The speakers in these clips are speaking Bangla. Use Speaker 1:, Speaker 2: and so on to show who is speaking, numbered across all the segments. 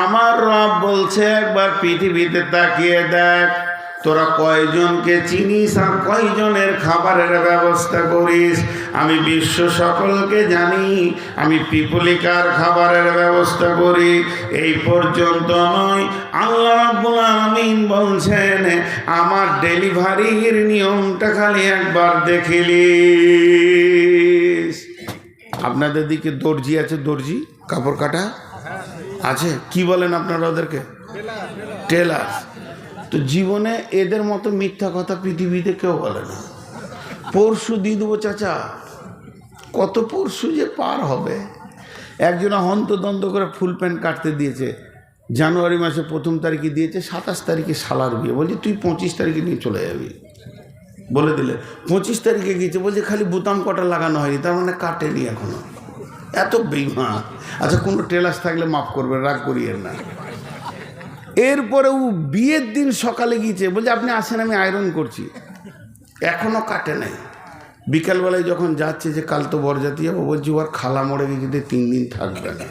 Speaker 1: আমার রব বলছে, একবার পৃথিবীতে তাকিয়ে দেখ, তোরা কয়জনকে চিনিস আর কয়জনের খাবারের ব্যবস্থা করিস? আমি বিশ্ব সকলকে জানি, আমি পিপুলিকার খাবারের ব্যবস্থা করি। এই পর্যন্ত নয়, আল্লাহ রাব্বুল বলছেন, আমার ডেলিভারির নিয়মটা খালি একবার দেখিলিস আপনাদের দিকে দর্জি আছে, দর্জি, কাপড় কাটা? আছে? কি বলেন আপনারা ওদেরকে? টেলার তো জীবনে এদের মতো মিথ্যা কথা পৃথিবীতে কেউ বলে না। পরশু দিয়ে দেবো চাচা। কত পরশু যে পার হবে। একজনা হন্তদন্ত করে ফুল প্যান্ট কাটতে দিয়েছে। জানুয়ারি মাসে প্রথম তারিখে দিয়েছে, সাতাশ তারিখে সালার বিয়ে। বলছি, তুই পঁচিশ তারিখে নিয়ে চলে যাবি। বলে দিলে। পঁচিশ তারিখে গিয়েছে, বলছে, খালি বোতাম কটা লাগানো হয়নি, তার মানে কাটেনি এখনও। এত বেমা আচ্ছা কোনো টেলাস থাকলে মাফ করবে, রাগ করিয়েন না। এরপরে ও বিয়ের দিন সকালে গিয়েছে, বলছে, আপনি আসেন, আমি আয়রন করছি। এখনও কাটে নাই। বিকালবেলায় যখন যাচ্ছে যে কাল তো বরজাতি যাব বলছি ওর খালা মরে গেছে, যে তিন দিন থাকবে না।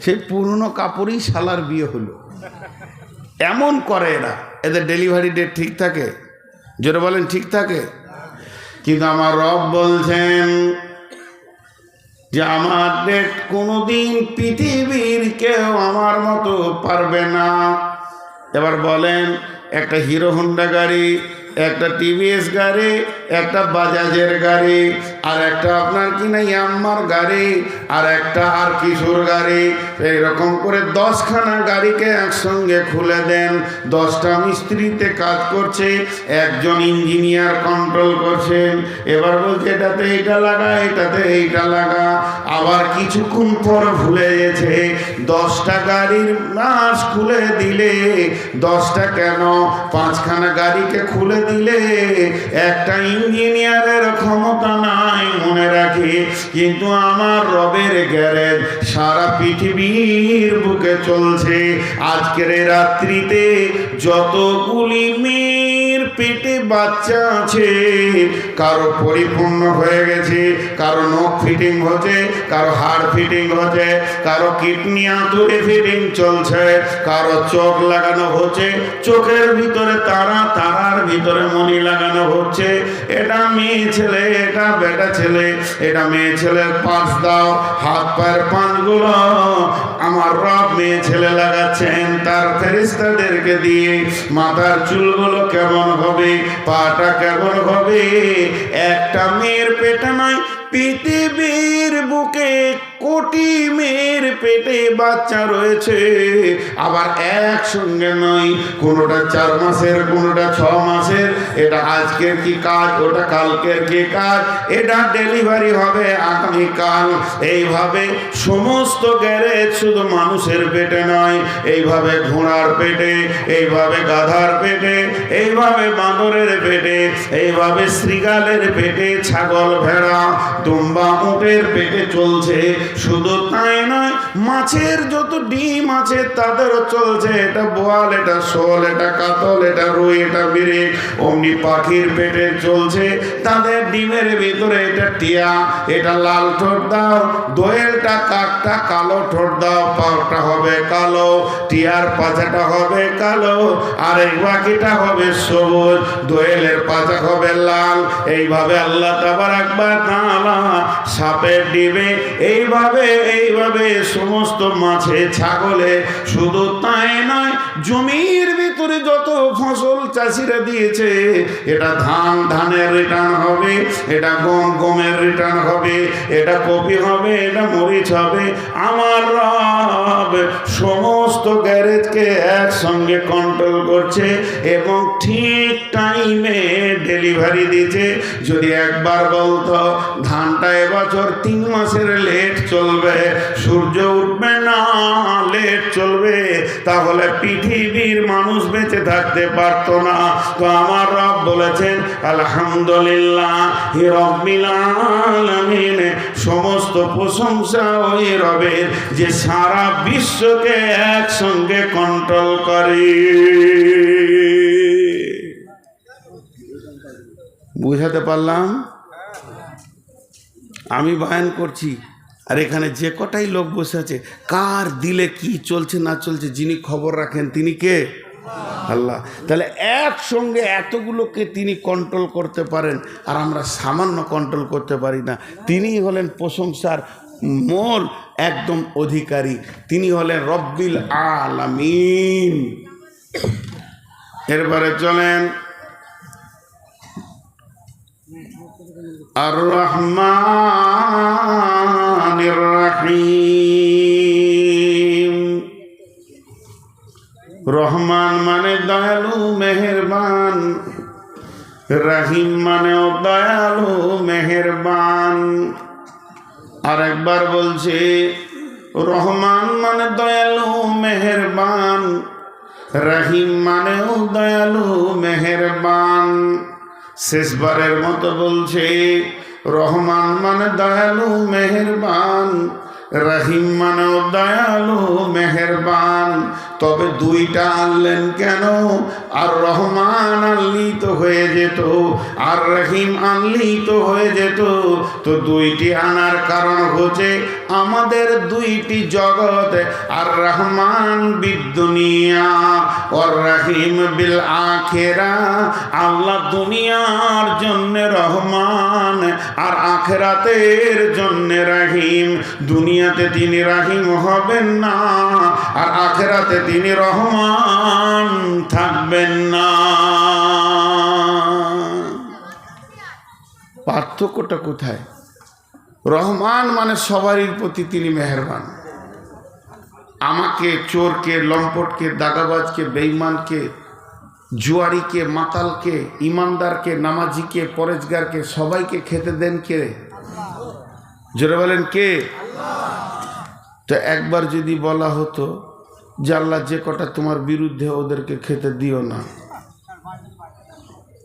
Speaker 1: সেই পুরনো কাপড়েই শালার বিয়ে হলো। এমন করে এরা। এদের ডেলিভারি ডেট ঠিক থাকে? জোরে বলেন, ঠিক থাকে? কিন্তু আমার রব বলছেন যে আমার ডেট কোনোদিন পৃথিবীর কেউ আমার মতো পারবে না। এবার বলেন, একটা হিরো হন্ডা গাড়ি, একটা টিভিএস গাড়ি, একটা বাজাজের গাড়ি আর একটা আপনার কি না ইয়াম্মার গাড়ি, আর একটা আর কিশোর গাড়ি। এইরকম করে দশখানা গাড়িকে একসঙ্গে খুলে দেন। দশটা মিস্ত্রিতে কাজ করছে, একজন ইঞ্জিনিয়ার কন্ট্রোল করছেন এবার বলছে, এটাতে এইটা লাগা, এটাতে এইটা লাগা। আবার কিছুক্ষণ পর ভুলে গেছে, দশটা গাড়ির নাচ খুলে দিলে। দশটা কেন? পাঁচখানা গাড়িকে খুলে দিলে। একটা ইঞ্জিনিয়ারের ক্ষমতা নাই মনে রাখি। কিন্তু আমার রবের গ্যারেজ সারা পৃথিবীর বুকে চলছে। আজকের রাত্রিতে যতগুলি মেয়ের পেটে বাচ্চা আছে, কারও পরিপূর্ণ হয়ে গেছে, কারও নখ ফিটিং হচ্ছে, কারও হাড় ফিটিং হচ্ছে, কারও কিডনি আঁতুরে ফিটিং চলছে, কারও চোখ লাগানো হচ্ছে, চোখের ভিতরে তারা, তারার ভিতরে মনি লাগানো হচ্ছে। এটা মেয়ে ছেলে, এটা বেটা ছেলে, এটা মেয়ে ছেলের পাঁচ দাও, হাত পায়ের পাঁচগুলো আমার রব মেয়ে ছেলে লাগাচ্ছেন, তার ফেরিস্তাদেরকে দিয়ে মাথার চুলগুলো কেমন হবে? পাটা কেমন হবে? একটা মেয়ের পেটে নয় পৃথিবীর বুকে কোটি মেয়ের পেটে বাচ্চা রয়েছে। আবার একসঙ্গে নয়, কোনোটা চার মাসের, কোনোটা ছ মাসের। এটা আজকের কি কাজ, ওটা কালকের কি কাজ? এটা ডেলিভারি হবে আগামীকাল। এইভাবে সমস্ত গ্যারেজ শুধু মানুষের পেটে নয়, এইভাবে ঘোড়ার পেটে, এইভাবে গাধার পেটে, এইভাবে বাঁদরের পেটে, এইভাবে শ্রীগালের পেটে ছাগল, ভেড়া দুম্বা উটের পেটে চলছে। শুধু তাই নয়, মাছের যত ডিম আছে তাদেরও চলছে। এটা বোয়াল, এটা শোল, এটা কাতল, এটা রুই, এটা বিড়ি, অমনি পাখির পেটে চলছে। তাদের ডিমের ভিতরে এটা টিয়া, এটা লাল ঠোঁট দাও, দোয়েলটা কাকটা কালো ঠোঁট দাও, পাওটা হবে কালো, টিয়ার পাছাটা হবে কালো আর এই বাকিটা হবে সবুজ, দোয়েলের পাছা হবে লাল। এইভাবে আল্লাহ তাবার একবার তাআলা সাপের ডিবে, এইভাবে এইভাবে সমস্ত মাছে, ছাগলে শুধু তাই নয়, জমির ভিতরে যত ফসল চাষিরা দিয়েছে, এটা ধান, ধানের রিটার্ন হবে, এটা গম, গমের রিটার্ন হবে, এটা কপি হবে, এটা মরিচ হবে। আমার রব সমস্ত গ্যারেজকে একসঙ্গে কন্ট্রোল করছে এবং ঠিক টাইমে ডেলিভারি দিচ্ছে যদি একবার বলতো, ধানটা এবছর তিন মাসের লেট চলবে, সূর্য উঠবে না লেট চলবে, তাহলে পৃথিবীর মানুষ বেঁচে থাকতে পারতো না। তো আমার রব বলেছেন, আলহামদুলিল্লাহ, হি রব্বিল সমস্ত প্রশংসা ওই রবের যে সারা বিশ্বকে একসঙ্গে কন্ট্রোল করে। বুঝাতে পারলাম? আমি বায়ান করছি। আর এখানে যে কটাই লোক বসে আছে, কার দিলে কি চলছে না চলছে যিনি খবর রাখেন, তিনি কে? আল্লাহ। তাহলে একসঙ্গে এতগুলোকে তিনি কন্ট্রোল করতে পারেন, আর আমরা সামান্য কন্ট্রোল করতে পারি না। তিনি হলেন প্রশংসার মূল, একদম অধিকারী। তিনি হলেন রব্বিল আলামিন। এরপরে চলেন। আর রহমান রহিম রহমান মানে দয়ালু, মেহেরবান। রাহিম মানেও দয়ালু মেহেরবান। আর একবার বলছে, রহমান মানে দয়ালু, মেহেরবান। রাহিম মানেও দয়ালু মেহেরবান। শেষবারের মতো বলছে রহমান মানে দয়ালু মেহেরবান। রহিম মানেও দয়ালু মেহেরবান। তবে দুইটা আনলেন কেন? আর রহমান আনলি তো হয়ে যেত, আর রহিম আনলি তো হয়ে যেত। তো দুইটি আনার কারণ হচ্ছে আমাদের দুইটি জগৎ, আর রহমান বিদ্যুনিয়া, আর রহিম বিল আখেরা। আল্লাহ দুনিয়ার জন্য রহমান, আর আখেরাতের জন্য রহিম। দুনিয়াতে তিনি রাহিম হবেন না, আর আখেরাতে তিনি রহমান থাকবেন না। পার্থক্যটা কোথায়? রহমান মানে সবারই প্রতি তিনি মেহরবান। আমাকে, চোরকে, লম্পটকে, দাগাবাজকে, বেইমানকে, জুয়ারিকে, মাতালকে, ইমানদারকে, নামাজিকে, পরেজগারকে, সবাইকে খেতে দেন কে? জোরে বলেন কে? তো একবার যদি বলা হতো যে আল্লাহ যে কটা তোমার বিরুদ্ধে ওদেরকে খেতে দিও না।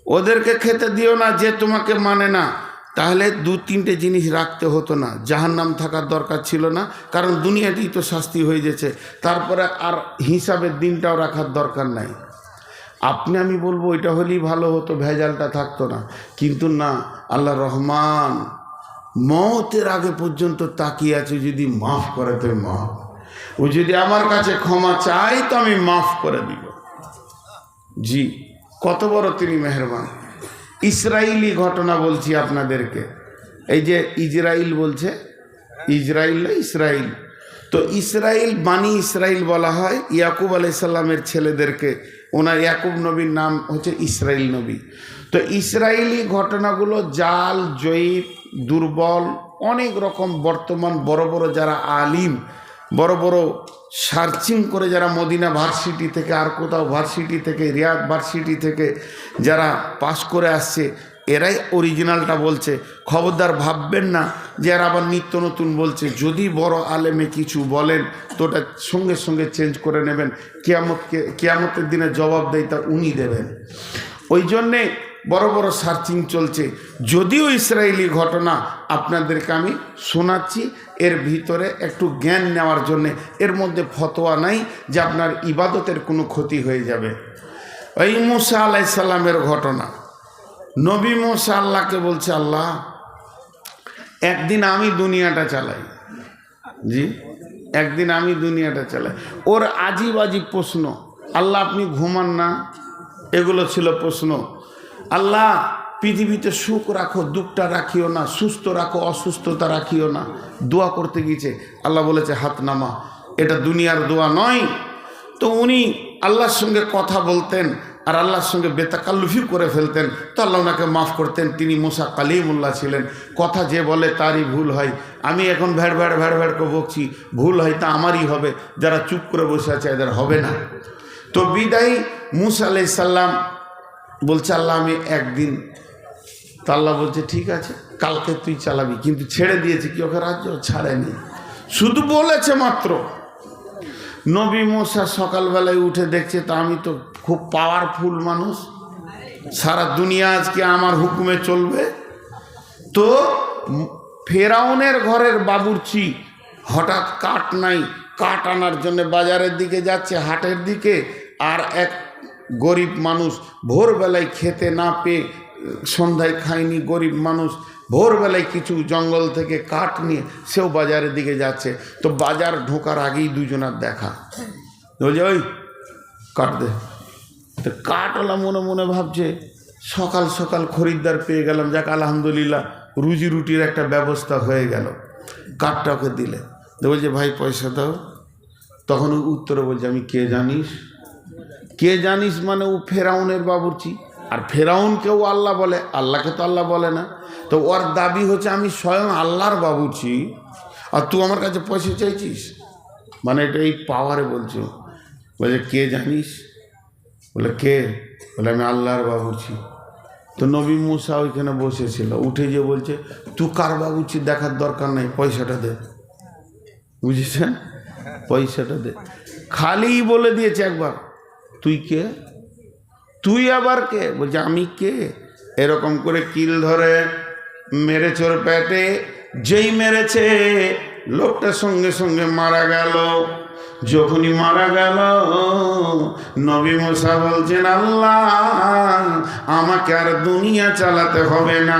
Speaker 1: ওদেরকে খেতে দিও না যে তোমাকে মানে না। তাহলে দু তিনটে জিনিস রাখতে হতো না। জাহার নাম থাকার দরকার ছিল না, কারণ দুনিয়াতেই তো শাস্তি হয়ে গেছে তারপরে আর হিসাবের দিনটাও রাখার দরকার নাই। আপনি আমি বলব, ওইটা হলেই ভালো হতো, ভেজালটা থাকতো না। কিন্তু না, আল্লাহ রহমান মতের আগে পর্যন্ত তাকিয়ে আছে, যদি মাফ করে, তো মাফ। ও যদি আমার কাছে ক্ষমা চাই তো আমি মাফ করে দিব। জি, কত বড় তিনি মেহরবান। ইসরায়েলি ঘটনা বলছি আপনাদেরকে। এই যে ইসরায়েল বলছে ইসরায়েল না ইসরায়েল তো ইসরায়েল বাণী ইসরায়েল বলা হয়, ইয়াকুব আলাইসাল্লামের ছেলেদেরকে। ওনার ইয়াকুব নবীর নাম হচ্ছে ইসরায়েল নবী। তো ইসরায়েলি ঘটনাগুলো জাল, জয়ীব, দুর্বল, অনেক রকম বর্তমান বড় বড় যারা আলিম বড় বড় সার্চিং করে যারা মদিনা ভার্সিটি থেকে, আর কোথাও ভার্সিটি থেকে, রিয়াদ ভার্সিটি থেকে যারা পাশ করে আসছে, এরাই অরিজিনালটা বলছে। খবরদার ভাববেন না যে এরা আবার নিত্য নতুন বলছে। যদি বড় আলেমে কিছু বলেন, তো ওটা সঙ্গে সঙ্গে চেঞ্জ করে নেবেন। কেয়ামতকে কেয়ামতের দিনে জবাব দেয় তা উনি দেবেন। ওই জন্যে বড় বড় সার্চিং চলছে। যদিও ইসরায়েলি ঘটনা আপনাদেরকে আমি শোনাচ্ছি এর ভিতরে একটু জ্ঞান নেওয়ার জন্যে এর মধ্যে ফতোয়া নাই যে আপনার ইবাদতের কোনো ক্ষতি হয়ে যাবে। ওই মুসা আলাইসাল্লামের ঘটনা। নবী মোসা আল্লাহকে বলছে, আল্লাহ, একদিন আমি দুনিয়াটা চালাই। জি? একদিন আমি দুনিয়াটা চালাই। ওর আজিব আজিব প্রশ্ন, আল্লাহ, আপনি ঘুমান না? এগুলো ছিল প্রশ্ন। আল্লাহ পৃথিবীতে সুখ রাখো, দুঃখটা রাখিও না, সুস্থ রাখো, অসুস্থতা রাখিও না। দোয়া করতে গিয়েছে, আল্লাহ বলেছে, হাত নামা। এটা দুনিয়ার দোয়া নয়। তো উনি আল্লাহর সঙ্গে কথা বলতেন আর আল্লাহর সঙ্গে বেতাকাল্লুফি করে ফেলতেন। তো আল্লাহ ওনাকে মাফ করতেন, তিনি মোসা কালিমুল্লাহ ছিলেন। কথা যে বলে তারই ভুল হয়। আমি এখন ভ্যাড় ভ্যাড় ভ্যাড় ভ্যাড় করে বকছি, ভুল হয় তা আমারই হবে। যারা চুপ করে বসে আছে, এদের হবে না। তো বিদায়ী মুসা আলাইসাল্লাম বলছে, আল্লাহ আমি একদিন তা আল্লাহ বলছে, ঠিক আছে, কালকে তুই চালাবি। কিন্তু ছেড়ে দিয়েছে কি ওকে রাজ্য? ছাড়েনি। শুধু বলেছে মাত্র, নবী মশা সকালবেলায় উঠে দেখছে তা আমি তো খুব পাওয়ারফুল মানুষ। সারা দুনিয়া আজকে আমার হুকুমে চলবে। তো ফেরাউনের ঘরের বাবুরচি হঠাৎ কাঠ নাই, কাঠ আনার জন্য বাজারের দিকে যাচ্ছে, হাটের দিকে, আর এক গরিব মানুষ ভোরবেলায় খেতে না পেয়ে সন্ধ্যায় খায়নি, গরিব মানুষ, ভোরবেলায় কিছু জঙ্গল থেকে কাঠ নিয়ে সেও বাজারের দিকে যাচ্ছে। তো বাজার ঢোকার আগেই দুজনার দেখা। বলছে, ওই কাঠ দে। তো কাঠওয়ালা মনে মনে ভাবছে, সকাল সকাল খরিদ্দার পেয়ে গেলাম। যাক, আলহামদুলিল্লাহ, রুজি রুটির একটা ব্যবস্থা হয়ে গেল। কাঠটা ওকে দিলে। তো বলছে, ভাই, পয়সা দাও। তখন উত্তরে বলছে, আমি কে জানিস? কে জানিস মানে ও ফেরাউনের বাবুর্চি। আর ফেরাউনকেও আল্লাহ বলে, আল্লাহকে তো আল্লাহ বলে না। তো ওর দাবি হচ্ছে, আমি স্বয়ং আল্লাহর বাবুর্চি। আর তুই আমার কাছে পয়সা চাইছিস? মানে এটা এই পাওয়ারে বলছো। বলছে কে জানিস? বলে, কে? বলে, আমি আল্লাহর বাবুর্চি। তো নবী মুসা ওইখানে বসেছিল। উঠে যে বলছে, তুই কার বাবুর্চি দেখার দরকার নেই, পয়সাটা দে। বুঝেছেন? পয়সাটা দে। খালি বলে দিয়েছে একবার, তুই কে? তুই আবার কে? বলছে, আমি কে? এরকম করে কিল ধরে মেরে প্যাটে যেই মেরেছে লোকটার সঙ্গে সঙ্গে মারা গেল। যখনই মারা গেল, নবী মুসা বলছেন, আল্লাহ, আমাকে আর দুনিয়া চালাতে হবে না।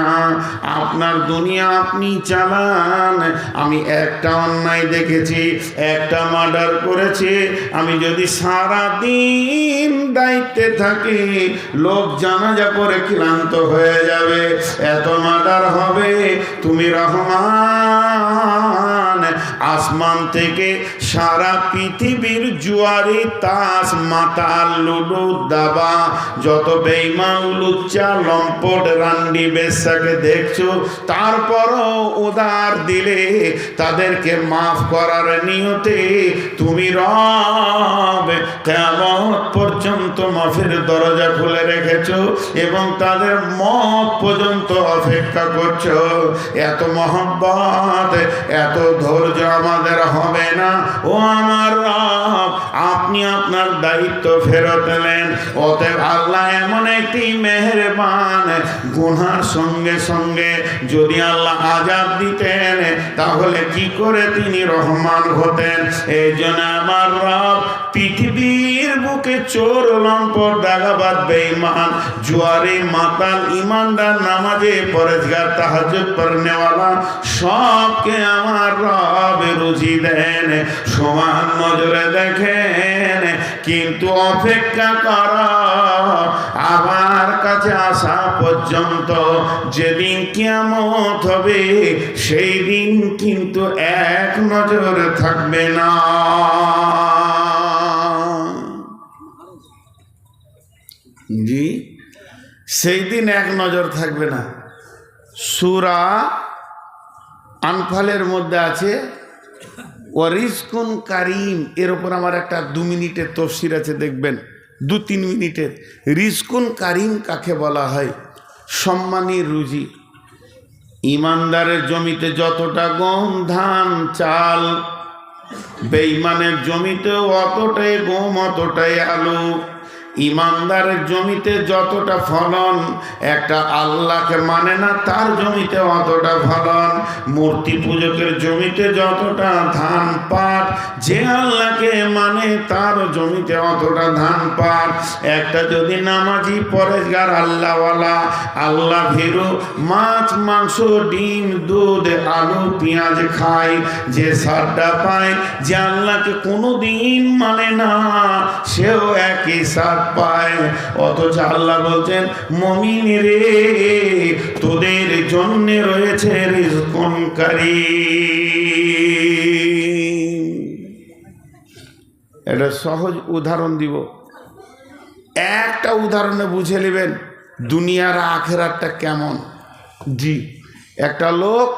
Speaker 1: আপনার দুনিয়া আপনি চালান। আমি একটা অন্যায় দেখেছি, একটা মার্ডার করেছি। আমি যদি সারা দিন দায়িত্বে থাকি, লোক জানাজা করে ক্লান্ত হয়ে যাবে। এত মার্ডার হবে, তুমি রহমান। আসমান থেকে সারা পৃথিবীর জুয়ারি তাস মাতাল লুডু, দাবা, যত বেইমান লুচ্চা, লম্পট, রান্ডি, বেশাকে দেখছ, তারপরও উদার দিলে তাদেরকে মাফ করার নিয়তে তুমি রব কেমন পর্যন্ত মাফের দরজা খুলে রেখেছো এবং তাদের মত পর্যন্ত অপেক্ষা করছ। এত মহব্বত, এত ধৈর্য আমাদের হবে না। ও আমার রব, আপনি আপনার দায়িত্ব ফেরত এলেন ওতে আল্লাহ এমন একটি মেহরবান গুনার সঙ্গে সঙ্গে যদি আল্লাহ আজাদ দিতেন, তাহলে কি করে তিনি রহমান হতেন? এই জন্য আমার রব বুকে চোর বেঈমান মাতাল ইমানদার নামাজে পরেজগার সবকে আমার রুজি দেন, সমান নজরে দেখেন, কিন্তু অপেক্ষা কর, আমার কাছে আসা পর্যন্ত যেদিন কিয়ামত হবে সেই দিন কিন্তু এক নজর থাকবে না। জি? সেই দিন এক নজর থাকবে না। সুরা আনফালের মধ্যে আছে ওয়ারিসকুন কারিম এর ওপর আমার একটা দু মিনিটের তফসির আছে, দেখবেন। দু তিন মিনিটের। রিস্কুন কারিম কাকে বলা হয়? সম্মানী রুজি। ইমানদারের জমিতে যতটা গম, ধান, চাল, বেইমানের জমিতেও অতটাই গম, অতটাই আলু। ইমানদারের জমিতে যতটা ফলন, একটা আল্লাহকে মানে না, তার জমিতে অতটা ফলন। মূর্তি পূজকের জমিতে যতটা ধান পাট, যে আল্লাহকে মানে তার জমিতে অতটা ধান পাট। একটা যদি নামাজি পরেজগার আল্লাহওয়ালা, আল্লাহ ভীরু, মাছ, মাংস, ডিম, দুধ, আলু, পেঁয়াজ খায়, যে সারটা পায়, যে আল্লাহকে কোনো দিন মানে না, সেও একই সার পায়। অথচ আল্লাহ বলছেন, মমিন রে, তোদের জন্যে রয়েছে রিজকনকারী। এটা সহজ উদাহরণ দিব। একটা উদাহরণে বুঝে নেবেন, দুনিয়ার আখেরাতটা কেমন? জি, একটা লোক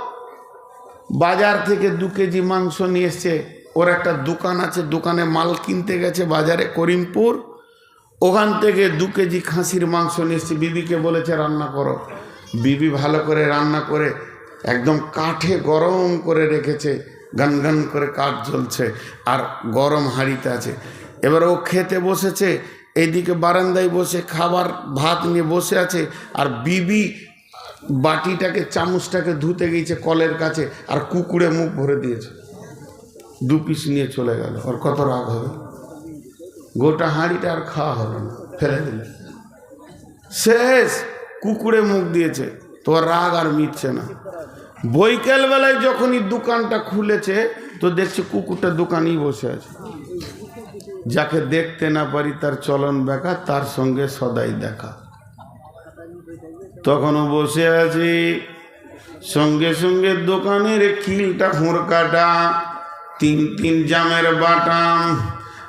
Speaker 1: বাজার থেকে দু কেজি মাংস নিয়ে এসছে, ওর একটা দোকান আছে, দোকানে মাল কিনতে গেছে বাজারে, করিমপুর। ওখান থেকে দু কেজি খাসির মাংস নিয়ে এসছে। বিবিকে বলেছে, রান্না করো। বিবি ভালো করে রান্না করে একদম কাঠে গরম করে রেখেছে, গান গান করে কাঠ জ্বলছে আর গরম হাঁড়িতে আছে। এবার ও খেতে বসেছে এইদিকে বারান্দায় বসে খাবার, ভাত নিয়ে বসে আছে আর বিবি বাটিটাকে, চামচটাকে ধুতে গিয়েছে কলের কাছে আর কুকুরে মুখ ভরে দিয়েছে। দু পিস নিয়ে চলে গেল, ওর কত রাগ হবে? গোটা হাঁড়িটা আর খাওয়া হলো না, ফেলে দিলে। শেষ, কুকুরে মুখ দিয়েছে তো রাগ আর মিটছে না। বৈকাল বেলায় যখনই দোকানটা খুলেছে, তো দেখছে কুকুরটা দোকানেই বসে আছে। যাকে দেখতে না পারি তার চলন বেকা তার সঙ্গে সদাই দেখা। তখনও বসে আছি। সঙ্গে সঙ্গে দোকানের কিলটা হুঁড়কাটা, তিন তিন জামের বাটাম।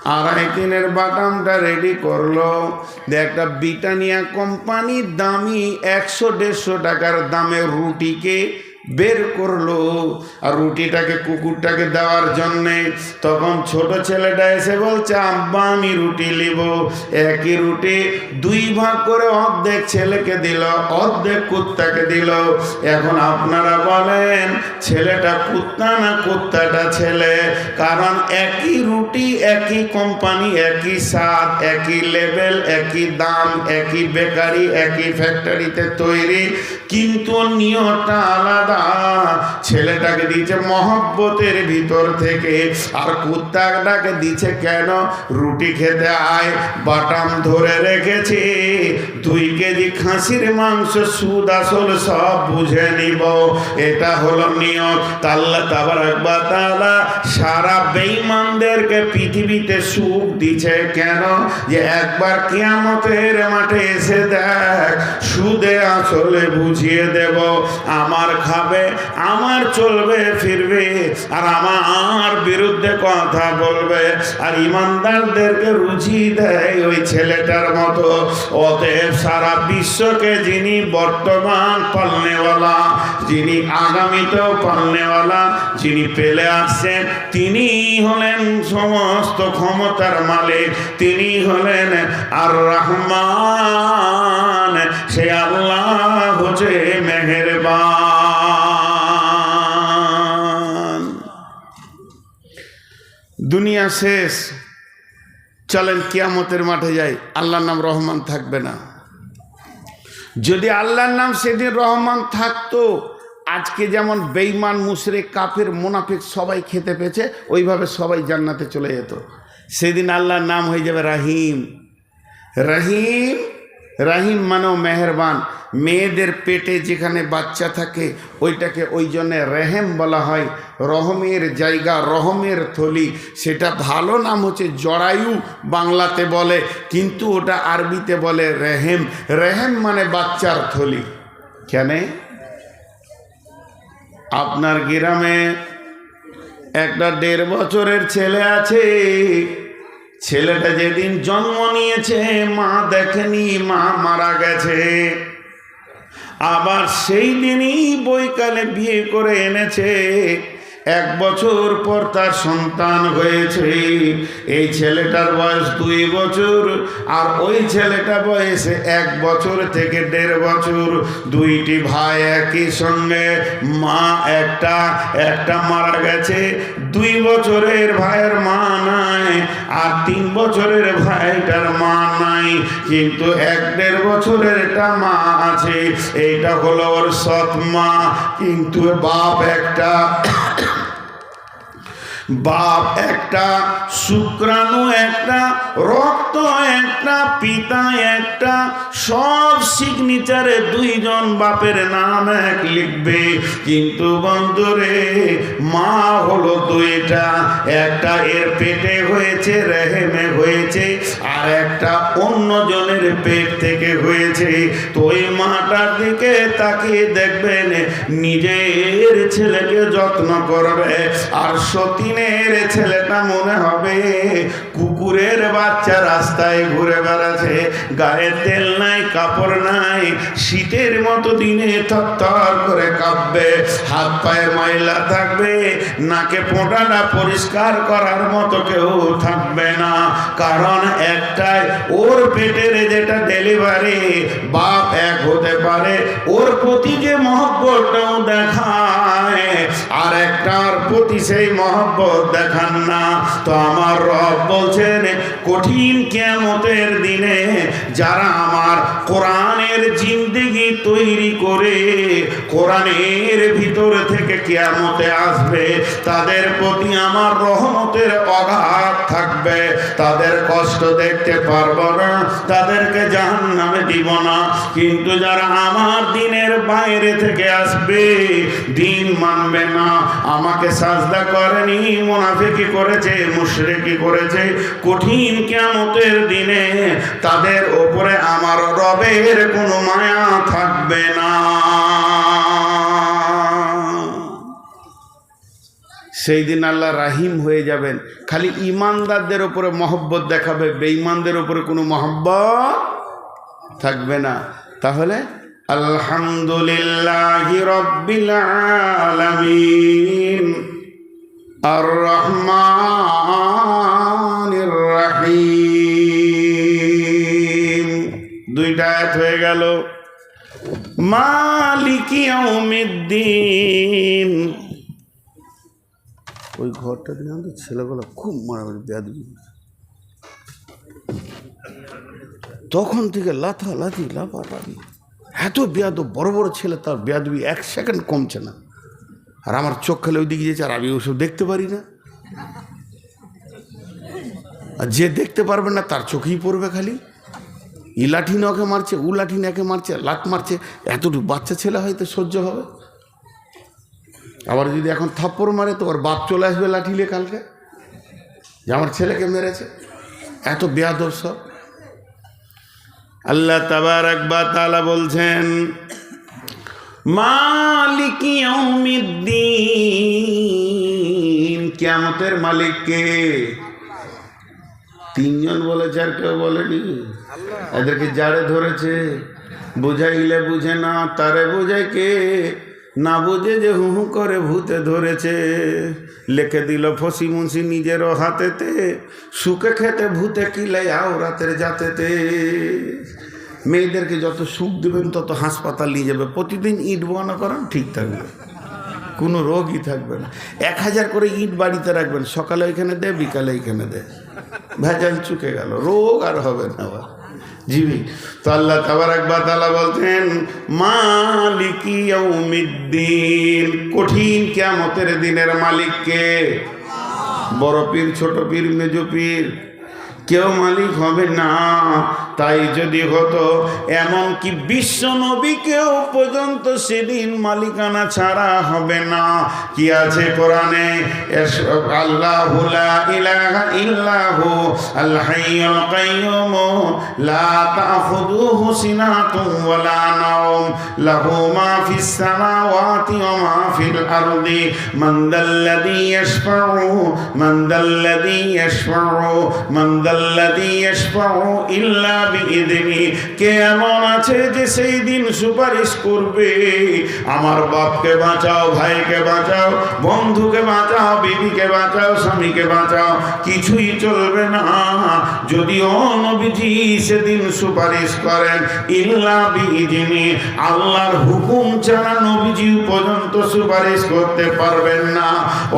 Speaker 1: আড়াই দিনের বাদামটা রেডি করল। যে একটা ব্রিটানিয়া কোম্পানির দামি একশো দেড়শো টাকার দামের রুটিকে বের করল আর রুটিটাকে, কুকুরটাকে দেওয়ার জন্যে তখন ছোট ছেলেটা এসে বলছে, আব্বা, আমি রুটি নিব। একই রুটি দুই ভাগ করে অর্ধেক ছেলেকে দিল, অর্ধেক কুত্তাকে দিল। এখন আপনারা বলেন, ছেলেটা কুত্তা না কুত্তাটা ছেলে? কারণ একই রুটি, একই কোম্পানি, একই স্বাদ, একই লেভেল, একই দাম, একই বেকারি, একই ফ্যাক্টরিতে তৈরি। কিন্তু নিয়তটা আলাদা ছেলেটাকে দিয়েছে মহব্বতের ভিতর থেকে। আর কুত্তাটাকে দিচ্ছে কেন? রুটি খেতে আয়, বাটাম ধরে রেখেছে। দুই কেজি খাসির মাংস সুদ আসল সব বুঝে নিব। এটা হলো নিয়ত। তাল্লা তাবার একবার তালা সারা বেঈমানদেরকে পৃথিবীতে সুখ দিছে কেন? যে একবার কিয়ামতের মাঠে এসে দেখ, সুদে আসলে বুঝিয়ে দেব। আমার খাবে আমার চলবে, ফিরবে, আর আমার বিরুদ্ধে কথা বলবে। আর ইমানদারদেরকে রুচি দেয় ওই ছেলেটার মতো। অতএব সারা বিশ্বকে যিনি বর্তমান পালনেওয়ালা, যিনি আগামীতেও পালনেওয়ালা, যিনি পেলে আসছেন, তিনি হলেন সমস্ত ক্ষমতার মালিক, তিনি হলেন আর রহমান। সে আল্লাহ হচ্ছে মেহেরবান। দুনিয়া শেষ। চলেন কিয়ামতের মাঠে যাই, আল্লাহর নাম রহমান থাকবে না। যদি আল্লাহর নাম সেদিন রহমান থাকতো, আজকে যেমন বেইমান মুসরে কাফের, মোনাফিক সবাই খেতে পেয়েছে, ওইভাবে সবাই জান্নাতে চলে যেত। সেদিন আল্লাহর নাম হয়ে যাবে রাহিম। রহিম রাহিম মানেও মেহেরবান। মেয়েদের পেটে যেখানে বাচ্চা থাকে, ওইটাকে ওই জন্যে রেহেম বলা হয়। রহমের জায়গা, রহমের থলি। সেটা ভালো নাম হচ্ছে জরায়ু বাংলাতে বলে, কিন্তু ওটা আরবিতে বলে রেহেম। রেহেম মানে বাচ্চার থলি। কেন? আপনার গ্রামে একটা দেড় বছরের ছেলে আছে। ছেলেটা যেদিন জন্ম নিয়েছে, মা দেখেনি, মা মারা গেছে। আবার সেই দিনই বইকালে বিয়ে করে এনেছে। এক বছর পর তার সন্তান হয়েছে। এই ছেলেটার বয়স দুই বছর, আর ওই ছেলেটা বয়সে এক বছর থেকে দেড় বছর। দুইটি ভাই একই সঙ্গে, মা একটা একটা মারা গেছে। দুই বছরের ভাইয়ের মা নাই, আর তিন বছরের ভাইটার মা নাই। কিন্তু এক দেড় বছরের একটা মা আছে, এইটা হলো ওর সৎ মা। কিন্তু বাপ একটা বাপ একটা, শুক্রাণু একটা, রক্ত একটা, পিতা একটা, সব সিগনেচারে দুইজন বাপের নাম এক লিখবে। কিন্তু বন্ধুরে মা হলো দুইটা একটা এর পেটে হয়েছে, রেহেমে হয়েছে, আর একটা অন্য জনের পেট থেকে হয়েছে। তো ওই মাটার দিকে তাকিয়ে দেখবেন, নিজের ছেলেকে যত্ন করবে। আর সতীনের ছেলেটা মনে হবে। কুকুরের বাচ্চা রাস্তায় ঘুরে বেড়াচ্ছে। গায়ে তেল নাই, কাপড় নাই, শীতের মতো দিনে থর করে কাঁপবে। হাত পায়ে ময়লা থাকবে, নাকে পোঁটাটা পরিষ্কার করার মতো কেউ থাকবে না। কারণ একটাই, ওর পেটের যেটা ডেলিভারি বাপ এক হতে পারে। ওর প্রতি যে মহব্বতটাও দেখায়। আর একটার প্রতি সেই মহব্বত দেখান না। তো আমার রব বলছেন, কঠিন কেমতের দিনে যারা আমার কোরআনের জিন্দিগি তৈরি করে কোরআনের ভিতর থেকে কেয়ামতে আসবে, তাদের প্রতি আমার রহমতের অগাধ থাকবে। তাদের কষ্ট দেখতে পারব না, তাদেরকে জাহান নামে দিব না। কিন্তু যারা আমার দিনের বাইরে থেকে আসবে, দিন মানবে না। আমাকে সাজদা করেনি, মুনাফিকি করেছে, মুশরিকি করেছে। কঠিন কিয়ামতের দিনে তাদের ওপরে আমার রবের কোনো মায়া থাকবে না। সেই দিন আল্লাহ রাহিম হয়ে যাবেন। খালি ইমানদারদের ওপরে মহব্বত দেখাবে, বেঈমানদের ওপরে কোনো মহব্বত থাকবে না। তাহলে আলহামদুলিল্লাহ রব্বিল আলামিন। আর রহমানির রহিম। দুইটা হয়ে গেল। মালিকি ইয়াউমিদ্দিন। ওই ঘরটা দিলাম তো ছেলেগুলো খুব মারামারি, বেয়াদবি। তখন থেকে লাথা, লাথি লাফা লাফালাফি। এত বেয়াদ বড় বড় ছেলে, তার বেয়াদবি এক সেকেন্ড কমছে না। আর আমার চোখ খেলে ওই দিকে যেছে আর আমি ওসব দেখতে পারি না। আর যে দেখতে পারবে না, তার চোখেই পড়বে খালি। ই লাঠি নকে মারছে উ লাঠি নাকে মারছে লাট মারছে, এতটুকু বাচ্চা ছেলে হয়তো সহ্য হবে। আবার যদি এখন থাপ্পড় মারে, তো ওর বাপ চলে আসবে লাঠি নিয়ে কালকে। যে আমার ছেলেকে মেরেছে। এত বেয়াদব সব। আল্লাহ তাবার একবার তালা বলছেন, মালিকি মালিক কে তিনজন বলেছে আর কেউ বলেনি। এদেরকে যারে ধরেছে, বুঝাইলে বুঝে না, তারে বুঝে কে না বুঝে যে হু হু করে ভূতে ধরেছে। লেখে দিল ফসি মুন্সি নিজেরও হাতেতে, সুখে খেতে ভূতে কিলে আও রাতের জাতেতে। মেয়েদেরকে যত সুখ দেবেন, তত হাসপাতাল নিয়ে যাবে। প্রতিদিন ইট বানা করেন ঠিক থাকবে কোনো রোগই থাকবে না। এক হাজার করে ইট বাড়িতে রাখবেন, সকালে এখানে দে, বিকালে এখানে দে। ভেজাল চুকে গেল। রোগ আর হবে না। জিবি তো আল্লাহ তাবার একবার তালা বলছেন, মালিকি ইয়াউমিদ্দিন। কঠিন কেমতের দিনের মালিককে। বড় পীর, ছোট পীর, মেজ পীর। কেউ মালিক হবে না। তাই যদি হতো এমন কি বিশ্ব নবীকেও পর্যন্ত সেদিন মালিকানা ছাড়া হবে না। কি আছে কোরআনে? আল্লাহু লা ইলাহা লা ওয়ালা নাওম, লাহু মা ফিস সামাওয়াতি ওয়া মা ফিল আরদি, মান দাল্লাযী ইয়াশফাউ আছে দিন সুপারিশ কিছুই চলবে না। যদিও নবীজি সেদিন সুপারিশ করেন ইল্লা বিইذনি আল্লাহর হুকুম ছাড়া নবীজি পর্যন্ত সুপারিশ করতে পারবেন না।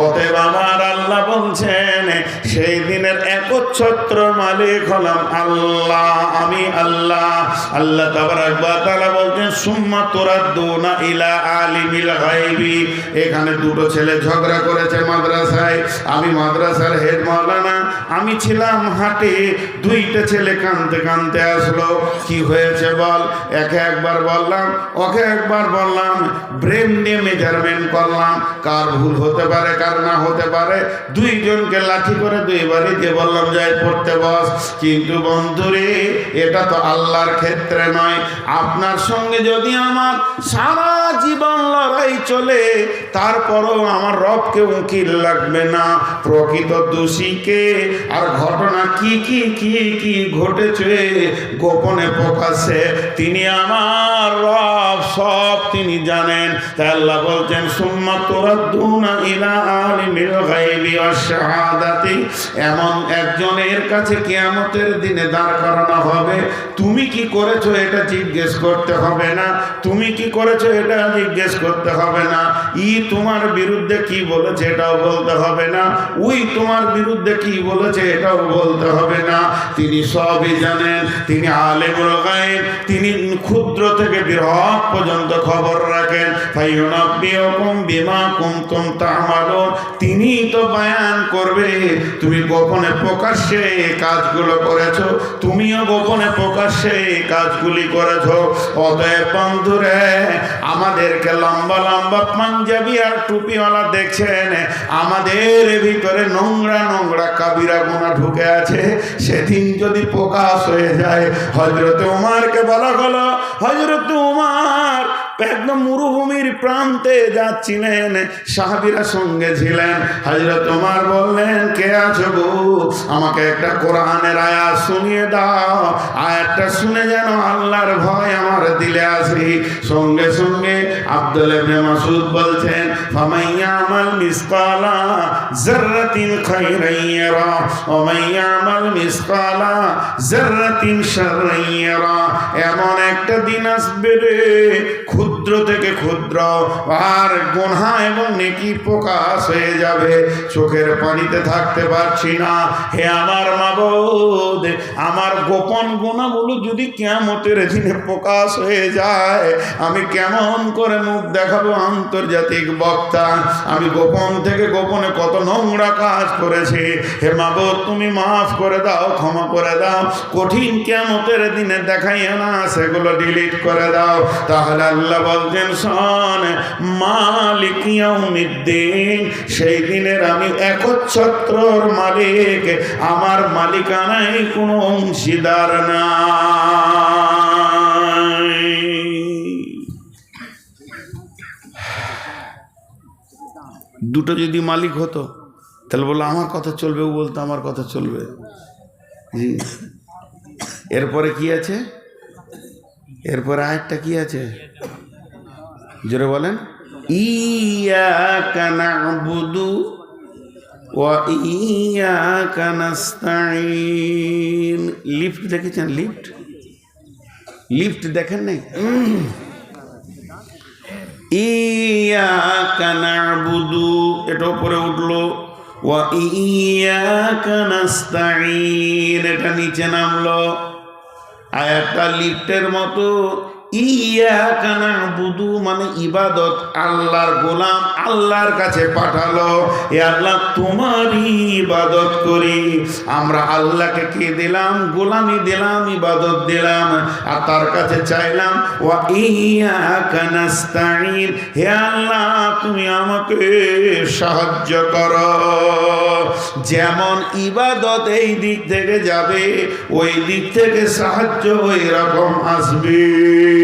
Speaker 1: অতএব আমার আল্লাহ বলছেন, সেই দিনের একচ্ছত্র মালিক হলাম আল্লাহ, আমি আল্লাহ। আল্লাহ তাবারাক ওয়া তাআলা বলছেন সুম্মা তুরাদ্দুনা ইলা আলিমিল গায়বি। এখানে দুটো ছেলে ঝগড়া করেছে মাদ্রাসায়। আমি মাদ্রাসার হেড মাওলানা আমি ছিলাম হাটে। দুইটা ছেলে কানতে কানতে আসলো। কি হয়েছে বল? একে একবার বললাম, ওকে একবার বললাম, ব্রেন দিয়ে মেজারমেন্ট করলাম, কার ভুল হতে পারে, কার না হতে পারে। দুইজনকে লাঠি করে দুইবারই দিয়ে বললাম, যাই পড়তে বস কিন্তু বন্ধুরে, এটা তো আল্লাহর ক্ষেত্রে নয়। আপনার সঙ্গে যদি আমার সারা জীবন লড়াই চলে, তারপরও আমার রবকে উকিল লাগবে না। প্রকৃত দোষীকে আর ঘটনা কি কি কি কি ঘটেছে? গোপনে প্রকাশে তিনি আমার রব, সব তিনি জানেন। তাই আল্লাহ বলছেন, সুম্মা তুরাদ্দুনা ইলা এমন একজনের কাছে দিনে দাঁড় করানো হবে। তুমি কি করেছ এটা জিজ্ঞেস করতে হবে না। তুমি কি করেছ এটা জিজ্ঞেস করতে হবে না। ই তোমার বিরুদ্ধে কি বলেছে এটাও বলতে হবে না। উই তোমার বিরুদ্ধে কি বলেছে এটাও বলতে হবে না। তিনি সবই জানেন, তিনি গায়েব, তিনি ক্ষুদ্র থেকে বৃহৎ পর্যন্ত খবর রাখেন। ফাইউনাব্বিউকুম বিমা কুনতুম তা'মালুন। তিনি তো বয়ান করবে। তুমি গোপনে প্রকাশ্যে কাজগুলো করেছ। তুমিও গোপনে প্রকাশ্যে কাজগুলি করেছ। অতএব বন্ধুরে, আমাদেরকে লম্বা লম্বা পাঞ্জাবি আর টুপিওয়ালা দেখছেন। আমাদের ভিতরে নোংরা নোংরা কাবিরা গুণা ঢুকে আছে। সেদিন যদি প্রকাশ হয়ে যায় হজরত উমারকে বলা হলো হজরত উমার একদম মরুভূমির প্রান্তে যাচ্ছিলেন, সাহাবিরা সঙ্গে ছিলেন। হজরত উমার বললেন, কে আছো গো? আমাকে একটা কোরআনের আয়াত শুনিয়ে দাও। আয়াতটা শুনে যেন আল্লাহর ভয় আমার দিলে আসি। সঙ্গে সঙ্গে আব্দুল ইবনে মাসুদ বলছেন ফামাইয়া আমাল মিসকালা জাররাতিন খাইরান ইয়ারা ওয়া মাইয়া আমাল মিসকালা জাররাতিন শাররান ইয়ারা। এমন একটা দিন আসবে রে ক্ষুদ্র থেকে ক্ষুদ্র, আর গোনা এবং নেকি প্রকাশ হয়ে যাবে। চোখের পানিতে থাকতে পারছি না। হে আমার মাবদ, আমার গোপন গোনাগুলো যদি কেমতের দিনে প্রকাশ হয়ে যায়, আমি কেমন করে মুখ দেখাবো আন্তর্জাতিক বক্তা? আমি গোপন থেকে গোপনে কত নোংরা কাজ করেছি। হে মাবদ, তুমি মাফ করে দাও, ক্ষমা করে দাও। কঠিন কেমতের দিনে দেখাইও না, সেগুলো ডিলিট করে দাও। তাহলে আল্লাহ বলছেন শোন মালিক ইয়াউমিদ্দিন, সেই দিনের আমি একচ্ছত্রর মালিক, আমার মালিকানায় কোনো অংশীদার না দুটো যদি মালিক হতো, তাহলে বলল, আমার কথা চলবে ও বলতো, আমার কথা চলবে এরপরে কি আছে? এরপরে আরেকটা কি আছে? জোরে বলেন। ইয়াকা না'বুদু ওয়া ইয়াকা লিফট দেখেছেন? লিফট? লিফট দেখেন নাই? উম। ইয়াকা না'বুদু, এটা উপরে উঠল। ওয়া এটা নিচে নামলো। আয়াতটা লিফটের মতো। বুধু মানে ইবাদত। আল্লাহর গোলাম আল্লাহর কাছে পাঠালো। এ আল্লাহ, তোমারই ইবাদত করি। আমরা আল্লাহকে কি দিলাম? গোলামি দিলাম, ইবাদত দিলাম। আর তার কাছে চাইলাম ও ইয়া কানাস্তাইন হে আল্লাহ, তুমি আমাকে সাহায্য করো। যেমন ইবাদত এই দিক থেকে যাবে, ওই দিক থেকে সাহায্য ওই রকম আসবে।